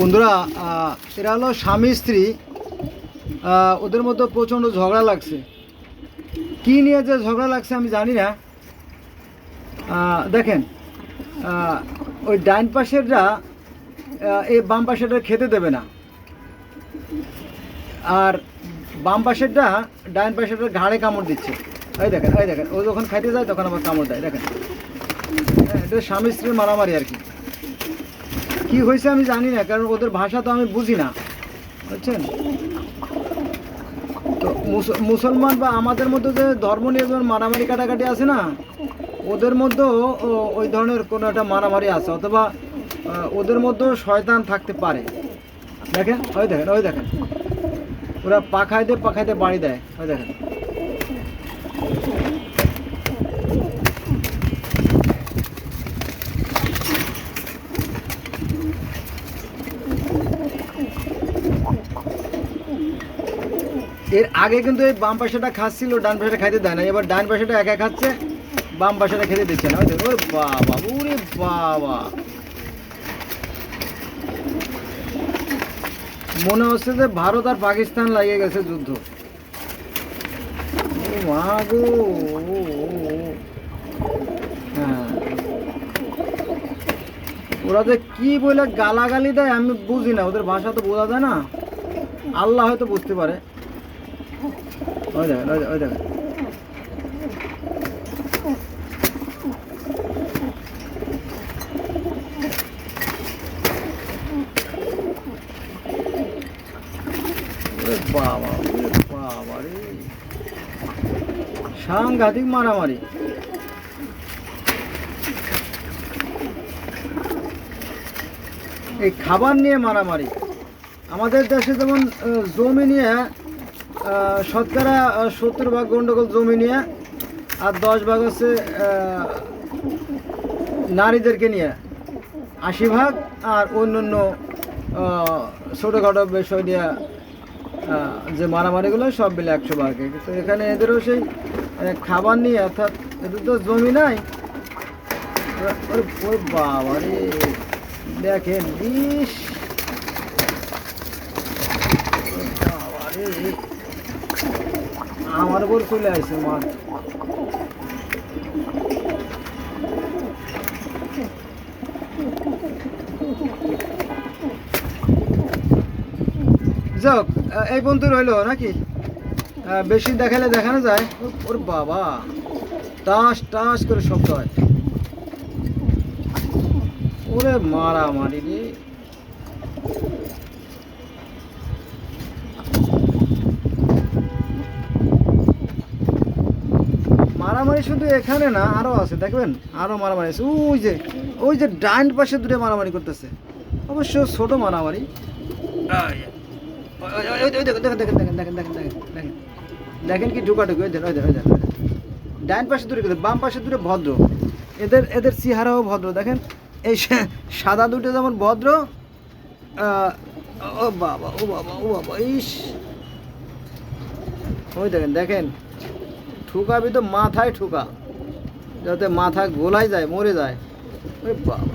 বন্ধুরা এরা হলো স্বামী স্ত্রী। ওদের মধ্যে প্রচণ্ড ঝগড়া লাগছে। কি নিয়ে যে ঝগড়া লাগছে আমি জানি না। দেখেন ওই ডাইন পাশেররা আহ, এই বাম পাশেরটা খেতে দেবে না। আর বাম পাশেরটা ডাইন পাশেরটা ঘাড়ে কামড় দিচ্ছে। ওই দেখেন ওই দেখেন ও যখন খাইতে যায় তখন আবার কামড় দেয় দেখেন। হ্যাঁ, এটা স্বামী স্ত্রীর মারামারি আর কি। কি হয়েছে আমি জানি না, কারণ ওদের ভাষা তো আমি বুঝি না। বুঝছেন? তো মুস- মুসলমান বা আমাদের মধ্যে যে ধর্ম নিয়ে যেমন মারামারি কাটাকাটি আছে না, ওদের মধ্যেও ওই ধরনের কোনো একটা মারামারি আছে, অথবা ওদের মধ্যেও শয়তান থাকতে পারে। দেখেন, ওই দেখেন ওই দেখেন। ওরা পাখাইতে পাখাইতে বাড়ি দেয়, ওই দেখেন। এর আগে কিন্তু এই বাম পাশেটা খাচ্ছিল, ডান পাশেটা খাইতে দেয় না এবার ডান পাশেটা একা খাচ্ছে, বাম পাশেটা খেতে দিচ্ছে না। ওই বাবা, ওরে বাবা। মনে হচ্ছে যে ভারত আর পাকিস্তান লাগিয়ে গেছে যুদ্ধ। হ্যাঁ। ওরা যে কি বলে গালাগালি দেয় আমি বুঝি না, ওদের ভাষা তো বোঝা যায় না। আল্লাহ হয়তো বুঝতে পারে। ওই বাবা সাংঘাতিক মারামারি। এই খাবার নিয়ে মারামারি। আমাদের দেশে যেমন জমি নিয়ে শতকরা সত্তর ভাগ গন্ডগোল জমি নিয়ে আর দশ ভাগ হচ্ছে নারীদেরকে নিয়ে। আশি ভাগ আর অন্য অন্য ছোটোখাটো বিষয় নিয়ে যে মারামারিগুলো সব মিলে একশো ভাগে। তো এখানে এদেরও সেই খাবার নিয়ে অর্থাৎ এদের তো জমি নাই। ওরে বাবা রে, দেখেন ওরে বাবা রে। আমার উপর চলে আসছে মাছ যাক এই পর্যন্ত রইল নাকি? বেশি দেখালে দেখানো যায়। ওর বাবা। টাস টাস করে শব্দ হয়। ওরে মারামারি রে। মারামারি শুধু এখানে না আরও আছে দেখবেন? আরও মারামারি আছে। ওই যে ওই যে ডাইন পাশে দূরে মারামারি করতেছে। অবশ্য ছোট মারামারি। দেখেন দেখেন দেখেন দেখেন দেখেন দেখেন দেখেন দেখেন কি ঢুকাঢুকি ওই ডাইন পাশে দূরে কিন্তু বাম পাশে দূরে ভদ্র। এদের এদের চেহারাও ভদ্র দেখেন? এই সাদা দুটো যেমন ভদ্র ও বাবা ও বাবা ও বাবা ইস। ওই দেখেন দেখেন। ঠুকাবি তো মাথায় ঠুকা, যাতে মাথা গোলাই যায়, মরে যায়। ওই বাবা।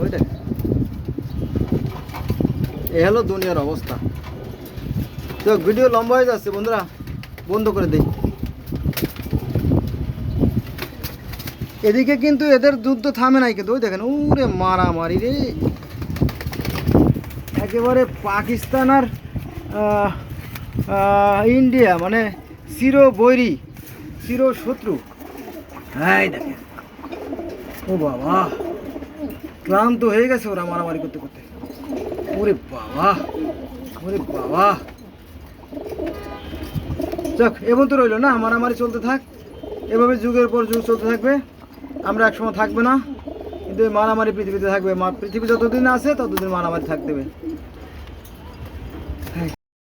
ওই দেখেন এ হলো দুনিয়ার অবস্থা। তো ভিডিও লম্বা হয়ে যাচ্ছে বন্ধুরা, বন্ধ করে দিই। এদিকে কিন্তু এদের যুদ্ধ থামে নাই কিন্তু, ওই দেখেন, উরে মারামারি রে। একেবারে পাকিস্তান আর ইন্ডিয়া মানে চির বৈরী চির শত্রু হ্যাঁ দেখেন। ও বাবা, ক্লান্ত হয়ে গেছে ওরা মারামারি করতে করতে। ওরে বাবা ওরে বাবা। যাক এবং তো রইল না, মারামারি চলতে থাক। এভাবে যুগের পর যুগ চলতে থাকবে। আমরা একসময় থাকবে না। কিন্তু মারামারি পৃথিবীতে থাকবে। পৃথিবী যতদিন আছে, ততদিন মারামারি থাকতে হবে।